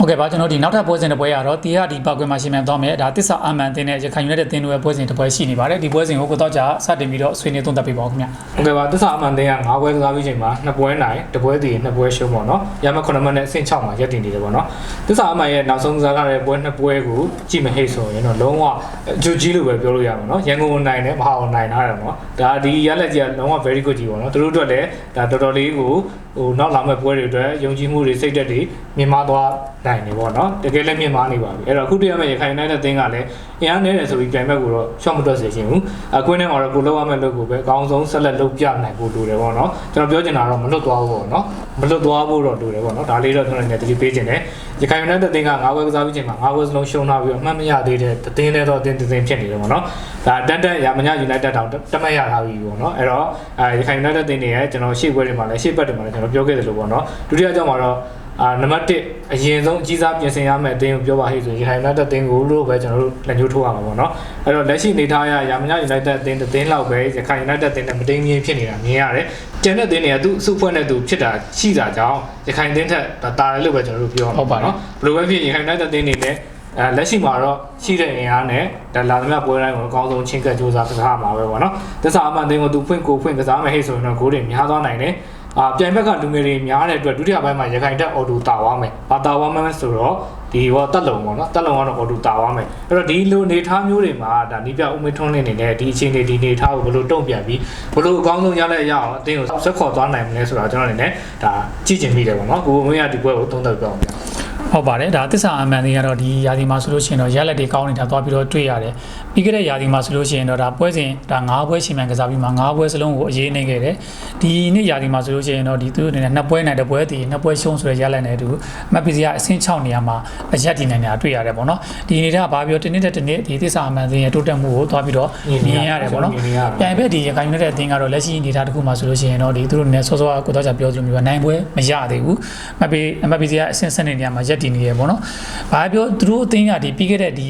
ဟုတ်ကဲ့ပါကျွန်တော်ဒီနောက်ထပ်ပွဲစဉ်တစ်ပွဲရတော့တီဟာဒီပါကွယ်မှာရှင်မြန်သွားမယ်ဒါတစ္ဆာအမှန်တင်တဲ့ရခိုင်ယူနိုက်တက်တင်းတို့ရဲ့ပွဲစဉ်တစ်ပွဲရှိနေပါတယ်ဒီပွဲစဉ်ကိုကိုတော့ကြာစတင်ပြီးတော့ဆွေးနွေးသုံးသပ်ပေးပါဦးခင်ဗျာဟုတ်ကဲ့ပါသစ္စာအမှန်တရား၅ပွဲကစားပြီးချိန်မှာနှစ်ပွဲနိုင်တစ်ပွဲတည်နှစ်ပွဲရှုံးပေါ့နော်ရမ9မှတ်နဲ့အဆင့်6မှာရပ်တည်နေတယ်ပေါ့နော်သစ္စာအမှန်ရဲ့နောက်ဆုံးကစားရတဲ့ပွဲနှစ်ပွဲကိုကြည့်မဟိတ်ဆိုရင်တော့လုံးဝအကျိုးကြီးလို့ပဲပြောလို့ရမှာနော်ရန်ကုန်နိုင်တယ်မဟာအောင်နိုင်ထားတယ်ပေါ့ဒါဒီရလက်ကြီးကလုံးဝ very good ကြီးပေါ့နော်သူတို့အတွက်လည်းဒါတော်တော်လေးကိုဟိုနောက်လာမယ့်ပွဲတွေအတွက်ယုံကြည်မှုတွေစိတ်သက်တွေမြင်မာသွားနိုင်နေပေါ့နော်တကယ်လည်းမြင်မာနေပါပြီအဲ့တော့အခုတည်းရမယ့်ရခိုင်နိုင်တဲ့တင်းကလည်းအင်အားနည်းတယ်ဆိုပြီးပြိုင်ဘက်ကိုတော့ရှော့မတွက်စေချင်ဘူးအကွင်းထဲမှာတော့ကိုလောက်ရမယ့်လုပ်ကိုပဲအကောင်းဆုံးဆက်လက်လုပ်ပြနိုင်ဖို့လိုတယ်ပေါ့နော်ကျွန်တော်ပြောချင်တာတော့မလွတ်သွားဘူးပေါ့နော်မလွတ်သွားဖို့တော့လိုတယ်ပေါ့နော်ဒါလေးတော့ကျွန်တော်လည်းတတိပေးချင်တယ်ရခိုင်နိုင်တဲ့တင်းက၅ဘွဲကစားပြီးချိန်မှာ၅ဘွဲစလုံးရှုံးထားပြီးတော့အမှတ်မရသေးတဲ့တင်းတွေတော့တင်းတင်းဖြစ်နေတယ်ပေါ့နော်ဒါတက်တက်ရမညာယူနိုက်တက်တောင်တမတ်ရထားပြီပေါ့နော်အဲ့တော့အဲရခိုင်နိုင်တဲ့တင်းတွေရဲ့ကျွန်တော်ရှေ့ပွဲတွေမှာလည်းရှေ့ဘက်တွေမှာလည်းကျွန်တော်ပြောခဲ့တယ်လို့ပေါ့နော်ဒုတိယကြောင့်မှာတော့ အာနံပါတ်1အရင်ဆုံးအကြီးစားပြင်ဆင်ရမယ့်အသင်းကိုပြောပါဟိဆိုရခိုင်နိုင်တဲ့အသင်းကိုလို့ပဲကျွန်တော်တို့လက်ညှိုးထိုးရမှာပေါ့နော်အဲ့တော့လက်ရှိနေထားရရာမညာ United အသင်းတစ်သင်းလောက်ပဲရခိုင် United အသင်းနဲ့မတိမ်မင်းဖြစ်နေတာမြင်ရတယ်ကျန်တဲ့အသင်းတွေကသူ့စုဖွဲ့နဲ့သူဖြစ်တာရှိတာကြောင့်ရခိုင်အသင်းထက်တာတယ်လို့ပဲကျွန်တော်တို့ပြောရမှာပေါ့နော်ဘယ်လိုပဲဖြစ်ရခိုင် United အသင်းနေနဲ့အဲလက်ရှိမှာတော့ရှိတဲ့အင်အားနဲ့ဒါလာသမျှပွဲတိုင်းကိုအကောင်းဆုံးချင်းကပ်စူးစမ်းကစားမှာပဲပေါ့နော်။သစ္စာအမှန်အသင်းကိုသူဖွင့်ကိုဖွင့်ကစားမယ်ဟဲ့ဆိုရင်တော့ဂိုးတွေများသွားနိုင်တယ်။ အာပြိုင်ဘက်ကလူငယ်တွေများတဲ့အတွက်ဒုတိယပိုင်းမှာရခိုင်တက်အော်တိုတာသွားမယ်။ဘာတာသွားမယ်ဆိုတော့ဒီဟောတက်လုံပေါ့နော်တက်လုံကတော့အော်တိုတာသွားမယ်။အဲ့တော့ဒီလိုနေထားမျိုးတွေမှာဒါနီးပြဦးမေထွန်းလင်းနေနဲ့ဒီအချိန်တွေဒီနေထားကိုဘယ်လိုတုံ့ပြန်ပြီးဘယ်လိုအကောင်းဆုံးရလက်ရအောင်အသင်းကိုဆက်ခေါ်သွားနိုင်မလဲဆိုတာကျွန်တော်အနေနဲ့ဒါကြည့်ချင်မိတယ်ပေါ့နော်။ကိုဘုံမင်းကဒီပွဲကိုသုံးသပ်ပြအောင်ဗျာ။ ဟုတ်ပါတယ်ဒါတစ္ဆာအမှန်တင်ကတော့ဒီယာဒီမှာဆိုလို့ရှိရင်တော့ရက်လက်တွေကောင်းနေတာသွားပြီးတော့တွေ့ရတယ်ပြီးခဲ့တဲ့ယာဒီမှာဆိုလို့ရှိရင်တော့ဒါပွဲစဉ်ဒါ၅ပွဲရှင်မှန်ကစားပြီးမှ၅ပွဲစလုံးကိုအရေးနေခဲ့တယ်ဒီနေ့ယာဒီမှာဆိုလို့ရှိရင်တော့ဒီသူအနေနဲ့နှစ်ပွဲနိုင်တစ်ပွဲတည်နှစ်ပွဲရှုံးဆိုတဲ့ရက်လက်နဲ့အတူမက်ပီစီကအဆင့်6နေရာမှာအရက်တည်နိုင်နေတာတွေ့ရတယ်ပေါ့နော်ဒီအနေနဲ့ကဘာပြောတနေ့တစ်နေ့ဒီတစ္ဆာအမှန်တင်ရဲ့တိုးတက်မှုကိုသွားပြီးတော့မြင်ရတယ်ပေါ့နော်ပြိုင်ဘက်ဒီရခိုင်ယူနိုက်တက်အသင်းကတော့လက်ရှိအနေအထားတစ်ခုမှာဆိုလို့ရှိရင်တော့ဒီသူတို့နဲ့စောစောကကိုတော့ကြပြောသလိုမျိုးပဲနိုင်ပွဲမရသေးဘူးမပေမပေစီကအဆင့်ဆက်နေနေရာမှာရက်တည်နေရပေါ့နော်။ဘာပြောသူတို့အသင်းကဒီပြီးခဲ့တဲ့ဒီ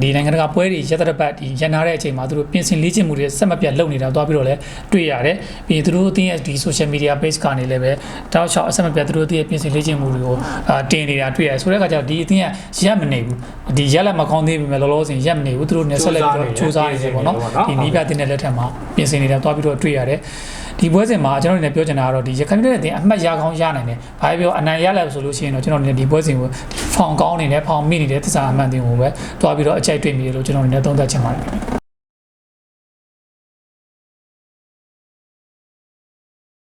ဒီနိုင်ငံတကာပွဲတွေရက်တပတ်ဒီရန်နာတဲ့အချိန်မှာသူတို့ပြင်ဆင်လေ့ကျင့်မှုတွေဆက်မပြတ်လုပ်နေတာသွားပြီးတော့လည်းတွေ့ရတယ်။ပြီးရင်သူတို့အသင်းရဲ့ဒီ social media page ကနေလည်းပဲတောက်လျှောက်အဆက်မပြတ်သူတို့အသင်းရဲ့ပြင်ဆင်လေ့ကျင့်မှုတွေကိုအာတင်နေတာတွေ့ရတယ်။ဆိုတဲ့အခါကျတော့ဒီအသင်းကရက်မနေဘူး။ဒီရက်လက်မကောင်းသေးပေမဲ့လောလောဆယ်ရက်မနေဘူးသူတို့နဲ့ဆက်လက်ပြီးတော့စူးစမ်းနေတယ်ပေါ့နော်။ဒီနီးပြတင်တဲ့လက်ထက်မှာပြင်ဆင်နေတာသွားပြီးတော့တွေ့ရတယ်။ ဒီပွဲစဉ်မှာကျွန်တော်တို့လည်းပြောချင်တာကတော့ဒီရခိုင်ပြည်နယ်အသင်းအမှတ်ရကောင်းရနိုင်တယ်။ဘာပဲပြောအနိုင်ရလဲဆိုလို့ရှိရင်တော့ကျွန်တော်တို့လည်းဒီပွဲစဉ်ကိုဖောင်ကောင်းနေတယ်ဖောင်မိနေတဲ့သစ္စာအမှန်တင်ကိုပဲတွားပြီးတော့အကြိုက်တွေ့မိတယ်လို့ကျွန်တော်တို့လည်းသုံးသပ်ချင်ပါတယ်